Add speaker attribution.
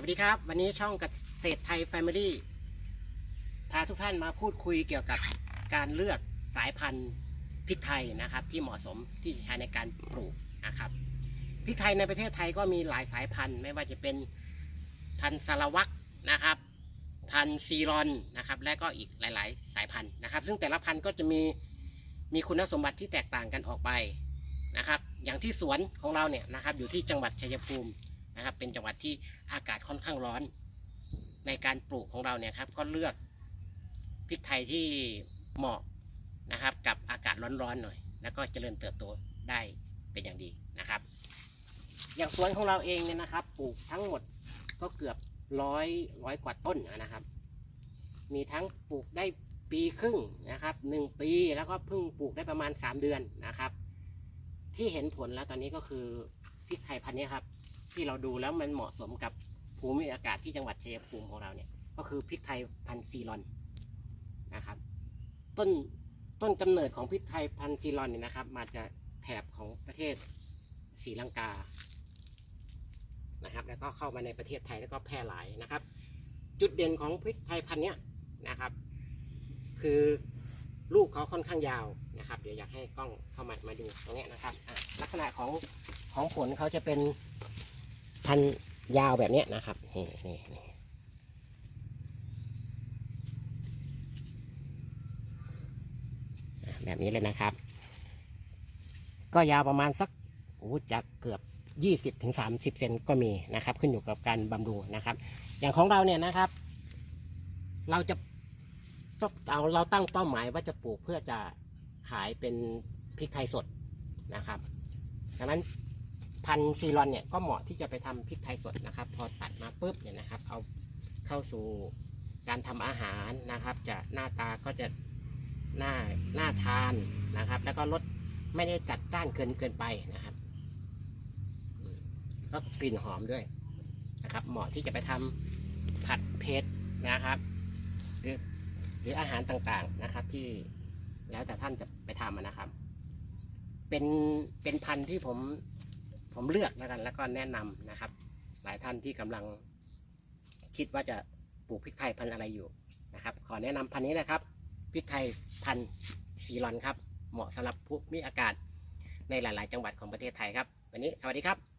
Speaker 1: วัสดีครับ วันนี้ช่องเกษตรไทยแฟมิลี่พาทุกท่านมาพูดคุยเกี่ยวกับการเลือกสายพันธุ์พริกไทยนะครับ ที่เหมาะสมที่จะใช้ในการปลูกนะครับพริกไทยในประเทศไทยก็มีหลายสายพันธุ์ ไม่ว่าจะเป็นพันธุ์สารวักนะครับ พันธุ์ซีรอนนะครับ และก็อีกหลาย ๆ สายพันธุ์นะครับ ซึ่งแต่ละพันธุ์ก็จะมีมีคุณสมบัติที่แตกต่างกันออกไปนะครับ อย่างที่สวนของเราเนี่ยนะครับ อยู่ที่จังหวัดชัยภูมิ นะครับ เป็นจังหวัดที่อากาศค่อนข้างร้อน ในการปลูกของเราเนี่ยครับ ก็เลือกพริกไทยที่เหมาะนะครับ กับอากาศร้อนๆหน่อย แล้วก็เจริญเติบโตได้เป็นอย่างดีนะครับ อย่างสวนของเราเองเนี่ยนะครับ ปลูกทั้งหมดก็เกือบร้อยร้อยกว่าต้นนะครับ มีทั้งปลูกได้ปีครึ่งนะครับหนึ่งปีแล้วก็เพิ่งปลูกได้ประมาณ 3 เดือนนะครับ ที่เห็นผลแล้วตอนนี้ก็คือพริกไทยพันธุ์นี้ครับ ที่เราดูแล้วมันเหมาะสมกับภูมิอากาศที่จังหวัดชัยภูมิของเราเนี่ยก็คือพริกไทยพันซีรอนนะครับ ต้นต้นกำเนิดของพริกไทยพันซีรอนเนี่ยนะครับ มาจากแถบของประเทศศรีลังกานะครับ แล้วก็เข้ามาในประเทศไทยแล้วก็แพร่หลายนะครับ จุดเด่นของพริกไทยพันเนี้ยนะครับ คือลูกเขาค่อนข้างยาวนะครับ เดี๋ยวอยากให้กล้องเข้ามามาดูตรงนี้นะครับลักษณะของของผลเขาจะเป็น พันยาวแบบนี้นะครับนี่นี่นี่แบบนี้เลยนะครับ ก็ยาวประมาณสักจะเกือบยี่สิบถึงสามสิบเซนก็มีนะครับ ขึ้นอยู่กับการบำรุงนะครับ อย่างของเราเนี่ยนะครับ เราจะต้องเอาเราตั้งเป้าหมายว่าจะปลูกเพื่อจะขายเป็นพริกไทยสดนะครับดังนั้น พันซีรอนเนี่ยก็เหมาะที่จะไปทำพริกไทยสดนะครับ พอตัดมาปุ๊บเนี่ยนะครับ เอาเข้าสู่การทำอาหารนะครับ จะหน้าตาก็จะหน่าหน่าทานนะครับ แล้วก็รสไม่ได้จัดจ้านเกินเกินไปนะครับอืมแล้วกลิ่นหอมด้วยนะครับ เหมาะที่จะไปทำผัดเผ็ดนะครับ หรือหรืออาหารต่างๆนะครับที่แล้วแต่ท่านจะไปทำนะครับ เป็นเป็นพันธุ์ที่ผม ผมเลือกแล้วกันแล้วก็แนะนำนะครับ หลายท่านที่กำลังคิดว่าจะปลูกพริกไทยพันธุ์อะไรอยู่นะครับ ขอแนะนำพันธุ์นี้นะครับพริกไทยพันธุ์ซีรอนครับ เหมาะสำหรับผู้มีอากาศในหลาย ๆ จังหวัดของประเทศไทยครับ วันนี้สวัสดีครับ